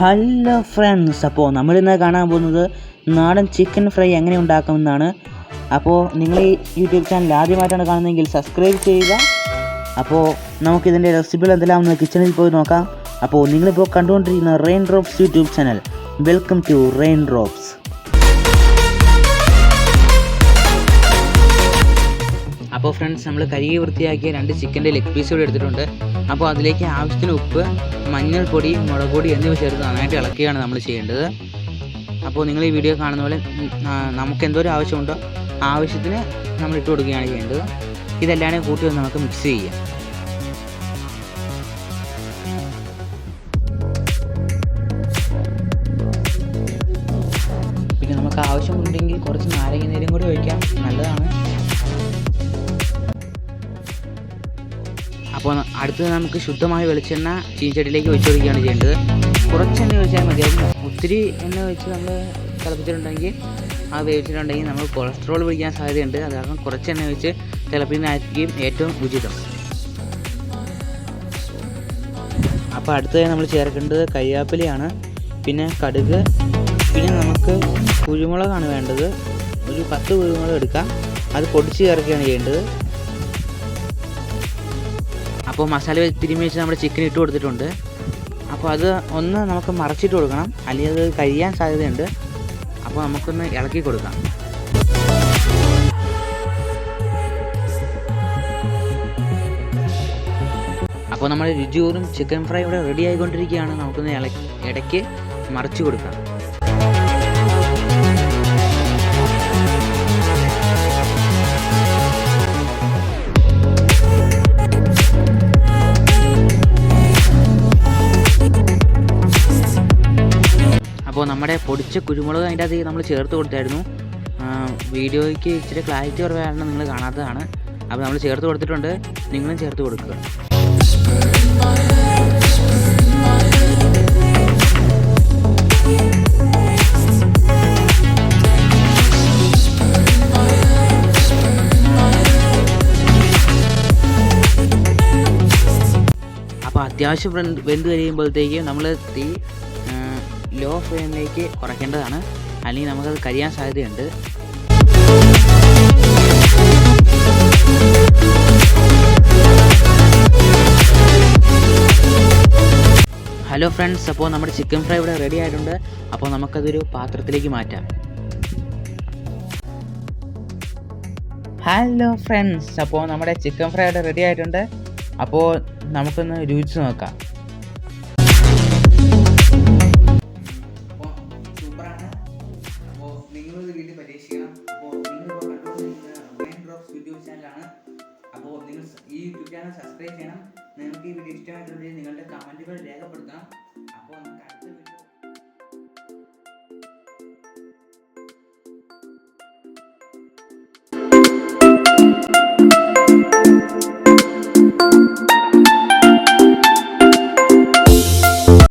Hello friends അപ്പോൾ നമ്മളിന്ന് കാണാൻ പോകുന്നത് നാടൻ ചിക്കൻ ഫ്രൈ എങ്ങനെ ഉണ്ടാക്കുമെന്നാണ്. അപ്പോൾ നിങ്ങൾ ഈ യൂട്യൂബ് ചാനൽ ആദ്യമായിട്ടാണ് കാണുന്നതെങ്കിൽ സബ്സ്ക്രൈബ് ചെയ്യുക. അപ്പോൾ നമുക്കിതിന്റെ റെസിപ്പികൾ എന്തെല്ലാമെന്ന് കിച്ചണിൽ പോയി നോക്കാം. അപ്പോൾ നിങ്ങളിപ്പോൾ കണ്ടുകൊണ്ടിരിക്കുന്ന rain drops YouTube channel welcome to rain drops അപ്പോൾ ഫ്രണ്ട്സ് നമ്മൾ കഴുകി വൃത്തിയാക്കിയ രണ്ട് ചിക്കന്റെ ലെഗ് പീസ് കൂടി എടുത്തിട്ടുണ്ട്. അപ്പോൾ അതിലേക്ക് ആവശ്യത്തിന് ഉപ്പ് മഞ്ഞൾപ്പൊടി മുളക് പൊടി എന്നിവ ചേർത്ത് നന്നായിട്ട് ഇളക്കുകയാണ് നമ്മൾ ചെയ്യേണ്ടത്. അപ്പോൾ നിങ്ങൾ ഈ വീഡിയോ കാണുന്ന പോലെ നമുക്ക് എന്തോരം ആവശ്യമുണ്ടോ ആവശ്യത്തിന് നമ്മൾ ഇട്ട് കൊടുക്കുകയാണ് ചെയ്യേണ്ടത്. ഇതെല്ലാം കൂട്ടി ഒന്ന് നമുക്ക് മിക്സ് ചെയ്യാം. പിന്നെ നമുക്ക് ആവശ്യമുണ്ടെങ്കിൽ കുറച്ച് നാരങ്ങ നീരും കൂടി ഒഴിക്കാം. നല്ലതാണ്. അപ്പോൾ അടുത്തത് നമുക്ക് ശുദ്ധമായ വെളിച്ചെണ്ണ ചീഞ്ചട്ടിയിലേക്ക് ഒഴിച്ചു കൊടുക്കുകയാണ് ചെയ്യേണ്ടത് കുറച്ചെണ്ണ ഒഴിച്ചാൽ മതിയാകും ഒത്തിരി എണ്ണ ഒഴിച്ച് നമ്മൾ തിളപ്പിച്ചിട്ടുണ്ടെങ്കിൽ അത് വേവിച്ചിട്ടുണ്ടെങ്കിൽ നമ്മൾ കൊളസ്ട്രോൾ പിടിക്കാൻ സാധ്യതയുണ്ട്. അത് കാരണം കുറച്ചെണ്ണ ഒഴിച്ച് തിളപ്പിക്കുന്നതായിരിക്കും ഏറ്റവും ഉചിതം. അപ്പോൾ അടുത്തത് നമ്മൾ ചേർക്കേണ്ടത് കരിയാപ്പിലയാണ്. പിന്നെ കടുക്. പിന്നെ നമുക്ക് കുരുമുളകാണ് വേണ്ടത്. ഒരു പത്ത് കുരുമുളക് എടുക്കാം. അത് പൊടിച്ച് ചേർക്കുകയാണ് ചെയ്യേണ്ടത്. അപ്പോൾ മസാല തിരുമ്മി വെച്ച് നമ്മുടെ ചിക്കൻ ഇട്ട് കൊടുത്തിട്ടുണ്ട്. അപ്പോൾ അത് ഒന്ന് നമുക്ക് മറച്ചിട്ട് കൊടുക്കണം. അല്ലെങ്കിൽ അത് കഴിയാൻ സാധ്യതയുണ്ട്. അപ്പോൾ നമുക്കൊന്ന് ഇളക്കി കൊടുക്കാം. അപ്പോൾ നമ്മുടെ രുചിയോറും ചിക്കൻ ഫ്രൈ ഇവിടെ റെഡി ആയിക്കൊണ്ടിരിക്കുകയാണ്. നമുക്കൊന്ന് ഇളക്കി ഇടയ്ക്ക് മറിച്ച് കൊടുക്കാം. അപ്പോൾ നമ്മുടെ പൊടിച്ച കുരുമുളക് അതിന്റെ അകത്ത് നമ്മൾ ചേർത്ത് കൊടുത്തായിരുന്നു. വീഡിയോയ്ക്ക് ഇച്ചിരി ക്ലാരിറ്റി കുറവായിരുന്നു നിങ്ങൾ കാണാത്തതാണ്. അപ്പോൾ നമ്മൾ ചേർത്ത് കൊടുത്തിട്ടുണ്ട്. നിങ്ങളും ചേർത്ത് കൊടുക്കുക. അപ്പോൾ അത്യാവശ്യം വെന്ത് കഴിയുമ്പോഴത്തേക്കും നമ്മൾ തീ ലോ ഫ്ലെയിമിലേക്ക് കുറയ്ക്കേണ്ടതാണ്. അല്ലെങ്കിൽ നമുക്കത് കരിയാൻ സാധ്യതയുണ്ട്. ഹലോ ഫ്രണ്ട്സ് അപ്പോൾ നമ്മുടെ ചിക്കൻ ഫ്രൈ ഇവിടെ റെഡി ആയിട്ടുണ്ട്. അപ്പോൾ നമുക്കതൊരു പാത്രത്തിലേക്ക് മാറ്റാം. ഹലോ ഫ്രണ്ട്സ് അപ്പോൾ നമ്മുടെ ചിക്കൻ ഫ്രൈ ഇവിടെ റെഡി ആയിട്ടുണ്ട്. അപ്പോൾ നമുക്കൊന്ന് രുചിച്ച് നോക്കാം. അപ്പോൾ നിങ്ങൾ ഈ യൂട്യൂബ് ചാനൽ സബ്സ്ക്രൈബ് ചെയ്യണം. നിങ്ങൾക്ക് ഈ വീഡിയോ ഇഷ്ടമായിട്ടുണ്ടെങ്കിൽ നിങ്ങളുടെ കമന്റുകൾ രേഖപ്പെടുത്തണം.